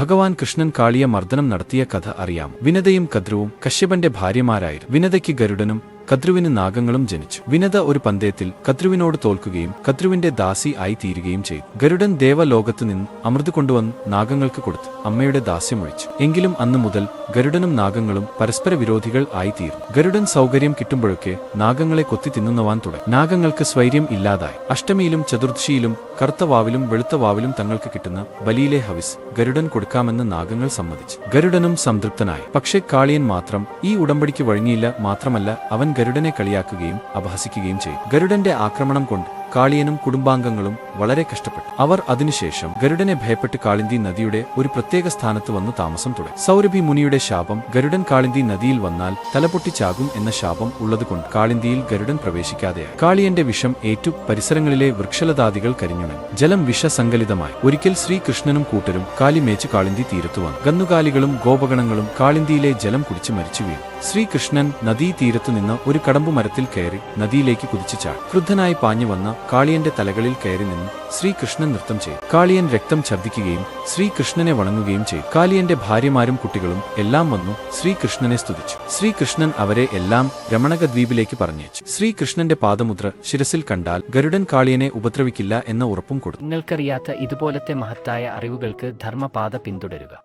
ഭഗവാൻ കൃഷ്ണൻ കാളിയ മർദ്ദനം നടത്തിയ കഥ അറിയാം. വിനതയും കദ്രുവും കശ്യപന്റെ ഭാര്യമാരായിരുന്നു. വിനതയ്ക്ക് ഗരുഡനും കദ്രുവിന് നാഗങ്ങളും ജനിച്ചു. വിനത ഒരു പന്തയത്തിൽ കദ്രുവിനോട് തോൽക്കുകയും കദ്രുവിന്റെ ദാസി ആയി തീരുകയും ചെയ്തു. ഗരുഡൻ ദേവലോകത്തു നിന്ന് അമൃത് കൊണ്ടുവന്ന് നാഗങ്ങൾക്ക് കൊടുത്തു. അമ്മയുടെ ദാസ്യമൊഴിച്ചു എങ്കിലും അന്നു മുതൽ ഗരുഡനും നാഗങ്ങളും പരസ്പര വിരോധികൾ ആയിത്തീർന്നു ഗരുഡൻ സൗകര്യം കിട്ടുമ്പോഴൊക്കെ നാഗങ്ങളെ കൊത്തി തിന്നുന്നവാൻ തുടങ്ങി. നാഗങ്ങൾക്ക് സ്വൈര്യം ഇല്ലാതായി. അഷ്ടമിയിലും ചതുർദശിയിലും കറുത്ത വാവിലും വെളുത്ത വാവിലും തങ്ങൾക്ക് കിട്ടുന്ന ബലിയിലെ ഹവിസ് ഗരുഡൻ കൊടുക്കാമെന്ന് നാഗങ്ങൾ സമ്മതിച്ചു. ഗരുഡനും സംതൃപ്തനായി. പക്ഷേ കാളിയൻ മാത്രം ഈ ഉടമ്പടിക്ക് വഴങ്ങിയില്ല മാത്രമല്ല അവൻ ഗരുഡനെ കളിയാക്കുകയും അപഹസിക്കുകയും ചെയ്തു. ഗരുഡന്റെ ആക്രമണം കൊണ്ട് കാളിയനും കുടുംബാംഗങ്ങളും വളരെ കഷ്ടപ്പെട്ടു. അവർ അതിനുശേഷം ഗരുഡനെ ഭയപ്പെട്ട് കാളിന്തി നദിയുടെ ഒരു പ്രത്യേക സ്ഥാനത്ത് വന്ന് താമസം തുടങ്ങി. സൗരഭി മുനിയുടെ ശാപം ഗരുഡൻ കാളിന്തി നദിയിൽ വന്നാൽ തലപൊട്ടിച്ചാകും എന്ന ശാപം ഉള്ളതുകൊണ്ട് കാളിന്തിയിൽ ഗരുഡൻ പ്രവേശിക്കാതെയായി. കാളിയന്റെ വിഷം ഏറ്റു പരിസരങ്ങളിലെ വൃക്ഷലതാദികൾ കരിഞ്ഞുണങ്ങി. ജലം വിഷസങ്കലിതമായി. ഒരിക്കൽ ശ്രീകൃഷ്ണനും കൂട്ടരും കാലിമേച്ച് കാളിന്തി തീരത്തു വന്നു. ഗന്നുകാലികളും ഗോപഗണങ്ങളും കാളിന്തിയിലെ ജലം കുടിച്ച് മരിച്ചു വീണു. ശ്രീകൃഷ്ണൻ നദീതീരത്തു നിന്ന് ഒരു കടമ്പു മരത്തിൽ കയറി നദിയിലേക്ക് കുതിച്ചു ചാടി. ക്രുദ്ധനായി പാഞ്ഞു വന്ന കാളിയന്റെ തലകളിൽ കയറി നിന്ന് ശ്രീകൃഷ്ണൻ നൃത്തം ചെയ്തു. കാളിയൻ രക്തം ഛർദ്ദിക്കുകയും ശ്രീകൃഷ്ണനെ വണങ്ങുകയും ചെയ്തു. കാളിയന്റെ ഭാര്യമാരും കുട്ടികളും എല്ലാം വന്നു ശ്രീകൃഷ്ണനെ സ്തുതിച്ചു. ശ്രീകൃഷ്ണൻ അവരെ എല്ലാം രമണകദ്വീപിലേക്ക് പറഞ്ഞയച്ചു. ശ്രീകൃഷ്ണന്റെ പാദമുദ്ര ശിരസിൽ കണ്ടാൽ ഗരുഡൻ കാളിയനെ ഉപദ്രവിക്കില്ല എന്ന ഉറപ്പും കൊടുത്തു. നിങ്ങൾക്കറിയാത്ത ഇതുപോലത്തെ മഹത്തായ അറിവുകൾക്ക് ധർമ്മപാത പിന്തുടരുക.